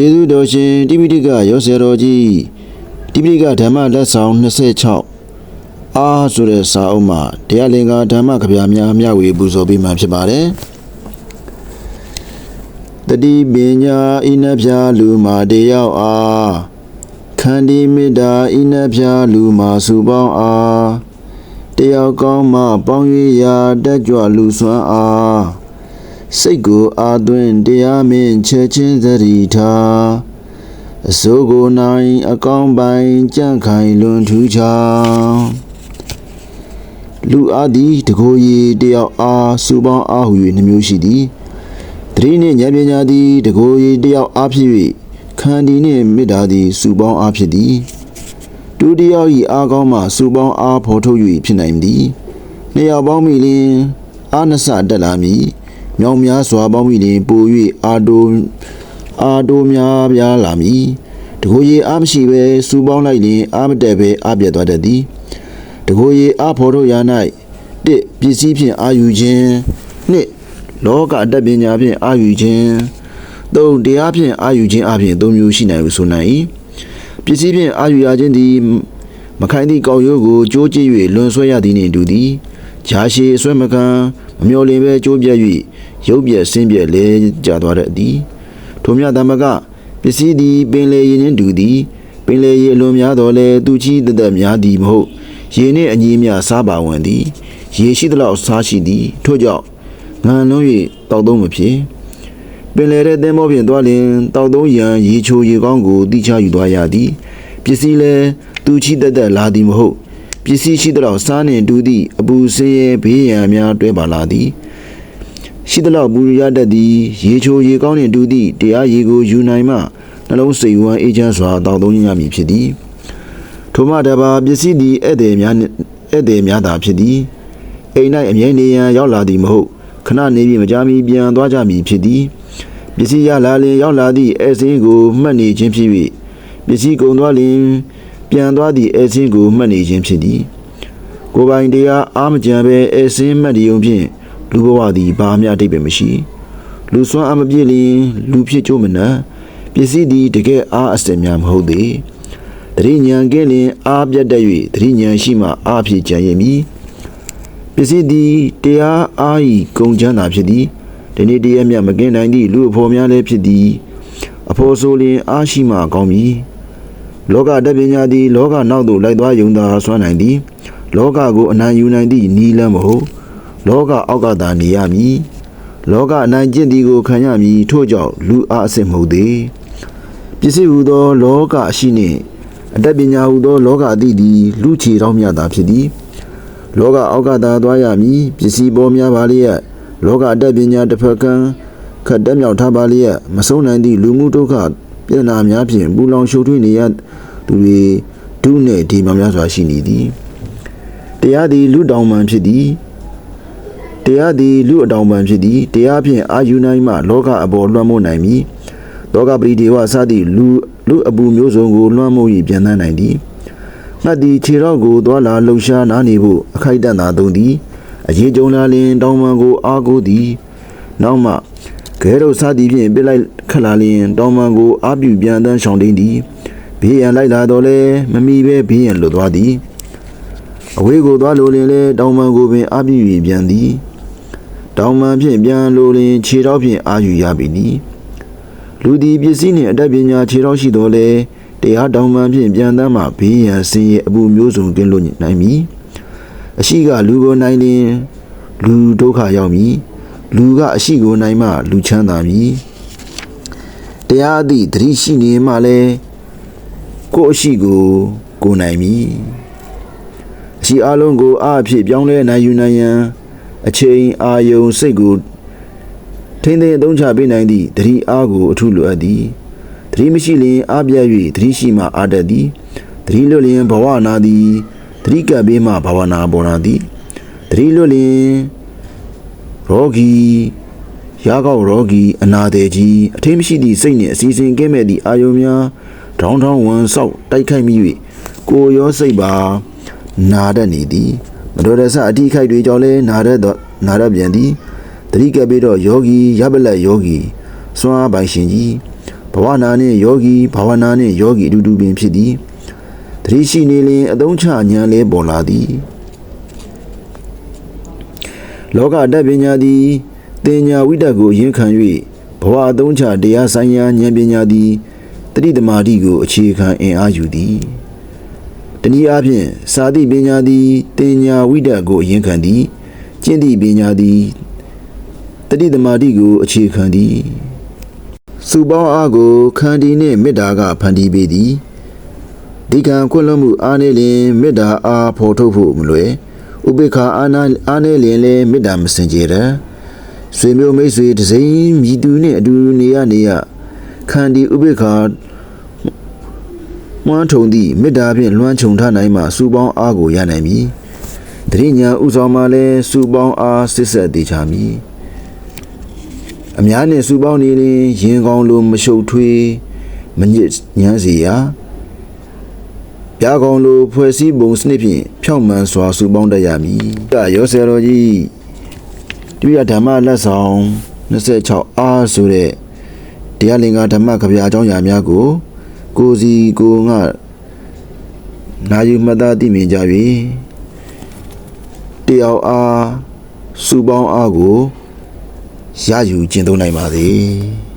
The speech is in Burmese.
ကျေးဇူးတော်ရှင်တိပိဋကရောဆရာတော်ကြီးတိပိဋကဓမ္မလက်ဆောင်26အားဆိုတဲ့စာအုပ်မှာတရားလင်္ကာဓမ္မကဗျာများမျှဝေပူဇော်ပေးမှဖြစ်ပါတယ်တတိပညာဣနဖြာလူမာတယောက်အားခန္ဒီမေတ္တာဣနဖြာလူမာစုပေါင်းအားတယောက်ကောင်းမှပေါင်း၍ရာတက်ကြွလူစွမ်းအား စိတ်ကိုအာသွင်းတရားမင်းချက်ချင်းသတိထားအစိုးကိုနိုင်အကောင်းပိုင်ကြန့်ခိုင်လွန်ထူးချောင်းလူအားသည်တကိုယ်ရည်တယောက်အားစုပေါင်းအားဟု၍နှမျိုးရှိသည်တတိနှင့်ဉာဏ်ပညာသည်တကိုယ်ရည်တယောက်အားဖြစ်၍ခန္ဒီနှင့်မေတ္တာသည်စုပေါင်းအားဖြစ်သည်ဒုတိယ၏အားကောင်းမှစုပေါင်းအားဖော်ထုတ်၍ဖြစ်နိုင်သည်နှစ်ယောက်ပေါင်းမိလျှင်အားနစတက်လာမည် မြောင်များစွာပေါင်းမိလျှင်ပို၍အာတိုအာတိုများပြားလာမည်တကိုယ်ရည်အားမရှိဘဲစုပေါင်းလိုက်လျှင်အားမတက်ဘဲအားပြတ်သွားတတ်သည်တကိုယ်ရည်အဖို့တို့ရာ၌တစ်ပစ္စည်းဖြင့်အာယူခြင်းနှစ်လောကအတတ်ပညာဖြင့်အာယူခြင်းသုံးတရားဖြင့်အာယူခြင်းအပြင်သုံးမျိုးရှိနိုင်ဟုဆိုနိုင်၏ပစ္စည်းဖြင့်အာယူရခြင်းသည်မခိုင်သည့်ကောက်ရိုးကိုကြိုးကြည့်၍လွန်ဆွဲရသည်နှင့်တူသည် ဂျာရှည်ဆွဲမကန်မမျော်လင့်ပဲကြိုးပြတ်၍ရုပ်ပြက်ဆင်းပြက်လဲကျသွားတတ်သည်ထိုမြတ်သမဂပစ္စည်းသည်ပင်လေရည်နှင့်တူသည်ပင်လေရည်အလွန်များတော်လဲသူချီတသက်များသည်မဟုတ်ရေနှင့်အညီမြစားပါဝင်သည်ရေရှိသလောက်စားရှိသည်ထို့ကြောင့်ငံလုံး၍တောက်သုံးမဖြစ်ပင်လေတဲ့သင်္ဘောဖြင့်သွားလျင်တောက်သုံးရန်ရေချိုရေကောင်းကိုတိချယူသွားရသည်ပစ္စည်းလည်းသူချီတက်တက်လာသည်မဟုတ် ပစ္စည်းရှိသလောက်စားနှင့်တူသည့်အပူစင်းရဲဘေးရန်များတွဲပါလာသည်ရှိသလောက်ပူရတတ်သည်ရေချိုရေကောင်းနှင့်တူသည့်တရားရေကိုယူနိုင်မှနှလုံးစိတ်ဝမ်းအေးချမ်းစွာတောက်သုံးရမည်ဖြစ်သည်ထိုမှတပါပစ္စည်းသည်ဧည့်သည်များနှင့်ဧည့်သည်များသာဖြစ်သည်အိမ်၌အမြဲနေရန်ရောက်လာသည်မဟုတ်ခဏနေပြီးမကြာမီပြန်သွားကြမည်ဖြစ်သည်ပစ္စည်းရလာလျင်ရောက်လာသည့်ဧည့်စင်းကိုမှတ်နေခြင်းဖြစ်၍ပစ္စည်းကုန်သွားလျင် ပြန်သွားသည့်ဧည့်စင်းကိုမှတ်နေခြင်းဖြစ်သည်ကိုယ်ပိုင်တရားအာမကြံပဲဧည့်စင်းမှတ်တည်ုံဖြင့်လူဘဝသည်ဘာမျှအတိတ်ပဲမရှိလူစွမ်းအမပြည့်လျင်လူဖြစ်ကြိုးမနှံပစ္စည်းသည်တကယ်အားအစစ်များမဟုတ်သေးတတိညာကင်းလင်အားပြတ်တတ်၍တတိညာရှိမှအားဖြည့်ကြံရမည်ပစ္စည်းသည်တရားအားဤဂုံချမ်းသာဖြစ်သည်ဒီနေ့တရားမြတ်မကင်းနိုင်သည့်လူအဖို့များလည်းဖြစ်သည်အဖို့ဆိုလျင်အားရှိမှကောင်းမည် လောကတပညာသည်လောကနောက်သို့လိုက်သွားယုံသာဆွမ်းနိုင်သည် လောကကိုအနိုင်ယူနိုင်သည့်နီလန်းမဟုတ်လောကအောက်ကသာနေရမည်လောကအနိုင်ကျင့်သည်ကိုခံရမည်ထို့ကြောင့်လူအားအစစ်မဟုတ်သေးပစ္စည်းဟူသော လောကအရှိနှင့်အတတ်ပညာဟူသော လောကအသည့်သည်လူချေတော်မြတ်သာဖြစ်သည်လောကအောက်ကသာသွားရမည်ပစ္စည်းပေါ်များပါလျက်လောကအတတ်ပညာတစ်ဖက်ကံခတ်တက်မြောက်ထားပါလျက်မဆုံးနိုင်သည့်လူမှုဒုက္ခ ပြဿနာများဖြင့်ပူလောင်ရှုပ်ထွေးနေရသူတွေဒုနှင့်ဒီမှများစွာရှိနေသည်တရားသည်လူတောင်ပံဖြစ်သည်တရားသည်လူအတောင်ပံဖြစ်သည်တရားဖြင့်အာယူနိုင်မှလောကအပေါ်လွှမ်းမိုးနိုင်မည်လောကပရိဒေဝစသည့်လူလူအပူမျိုးစုံကိုလွှမ်းမိုး၍ပြန်သန်းနိုင်သည်ငှက်သည်ခြေတော့ကိုသွာလာလှုပ်ရှားနားနေဖို့အခိုက်အတန့်သာသုံးသည်အရေးကြုံလာလင်တောင်ပံကိုအားကိုးသည်နောက်မှ ခဲတို့စသည်ဖြင့်ပြစ်လိုက်ခတ်လာလင်တောင်ပံကိုအားပြုပြန်သန်းရှောင်တိန်သည်ဘေးရန်လိုက်လာတော့လဲမမီပဲဘေးရန်လွတ်သွားသည်အဝေးကိုသွားလိုလင်လဲတောင်ပံကိုပင်အားပြု၍ပြန်သည်တောင်ပံဖြင့်ပြန်လိုလင်ခြေတော့ဖြင့်အားယူရပြီသည်လူသည်ပစ္စည်းနှင့်အတတ်ပညာခြေတော်ရှိတော်လဲတရားတောင်ပံဖြင့်ပြန်တမ်းမှဘေးရန်ဆင်းရဲအပူမျိုးစုံကင်းလွတ်နိုင်မည်အရှိကလူကိုနိုင်လင်လူဒုက္ခရောက်မည် လူကအရှိကိုနိုင်မှလူချမ်းသာမည်တရားသည့်သတိရှိနေမှလဲကိုယ်အရှိကိုကိုနိုင်မည်အရှိအလုံးကိုအားဖြင့်ပြောင်းလဲနိုင်ယူနိုင်ရန်အချိန်အာယုံစိတ်ကိုထိမ့်သိမ်းအသုံးချပေးနိုင်သည့်တတိအားကိုအထုလိုအပ်သည်တတိမရှိလျင်အားပြတ်၍တတိရှိမှအာတတ်သည်တတိလွတ်လျင်ဘဝနာသည်တတိကပ်ပေးမှဘဝနာပေါ်နာသည်တတိလွတ်လျင် ရောဂီရာကောက်ရောဂီအနာသေးကြီးအထင်းမရှိသည့်စိတ်နှင့်အစီအစဉ်ကဲမဲ့သည့်အာယုံများထောင်းထောင်းဝန်ဆောက်တိုက်ခိုက်မိ၍ကိုယ်ရောစိတ်ပါနာတတ်နေသည်မတော်တဆအတိခိုက်တွေကြောင့်လည်းနာရတော့နာရပြန်သည်တတိကပ်ပြီးတော့ယောဂီရပလက်ယောဂီစွမ်းအားပိုင်ရှင်ကြီးဘဝနာနှင့်ယောဂီဘာဝနာနှင့်ယောဂီအတူတူပင်ဖြစ်သည်တတိရှိနေလင်အသုံးချဉာဏ်လဲပေါ်လာသည် လောကတတ်ပညာသည်တင်ညာဝိတ္တကိုအရင်ခံ၍ဘဝအသုံးချတရားဆိုင်ရာဉာဏ်ပညာသည်တတိတမာတိကိုအခြေခံအင်အားယူသည်တနည်းအားဖြင့်စာတိပညာသည်တင်ညာဝိတ္တကိုအရင်ခံသည်ကျင့်သည့်ပညာသည်တတိတမာတိကိုအခြေခံသည်စုပေါင်းအားကိုခန္တီနှင့်မေတ္တာကဖန်တီးပေသည်ဒီကံခွင့်လွှတ်မှုအားနေလင်မေတ္တာအားဖော်ထုတ်ဖို့မလွယ် ဥပေက္ခာအာနာအားနေလင်လည်းမေတ္တာမစင်ကြယ်ရဆွေမျိုးမိတ်ဆွေတစိမ့်မြည်သူနှင့်အတူနေရနေရခန္တီဥပေက္ခာမွမ်းထုံသည့်မေတ္တာဖြင့်လွှမ်းခြုံထားနိုင်မှစုပေါင်းအားကိုရနိုင်မည်တတိညာဥဆောင်မှလည်းစုပေါင်းအားစစ်ဆက်သေးချမည်အများနဲ့စူပေါင်းနေရင်ရင်ကောင်းလိုမရှုပ်ထွေးမညစ်ညမ်းစေရာ ပြားကောင်းလိုဖွဲ့စည်းပုံစနစ်ဖြင့်ဖြောင့်မှန်စွာစူပေါင်းတတ်ရမည်။ဒါရောဆယ်တော်ကြီးတိယဓမ္မလက်ဆောင်26အားဆိုတဲ့တရားလင်္ကာဓမ္မကဗျာအကြောင်းအရာများကို ကိုစီကိုငါနာယူမှတ်သားသိမြင်ကြ၍တယောက်အားစူပေါင်းအားကိုရယူကျင့်သုံးနိုင်ပါစေ။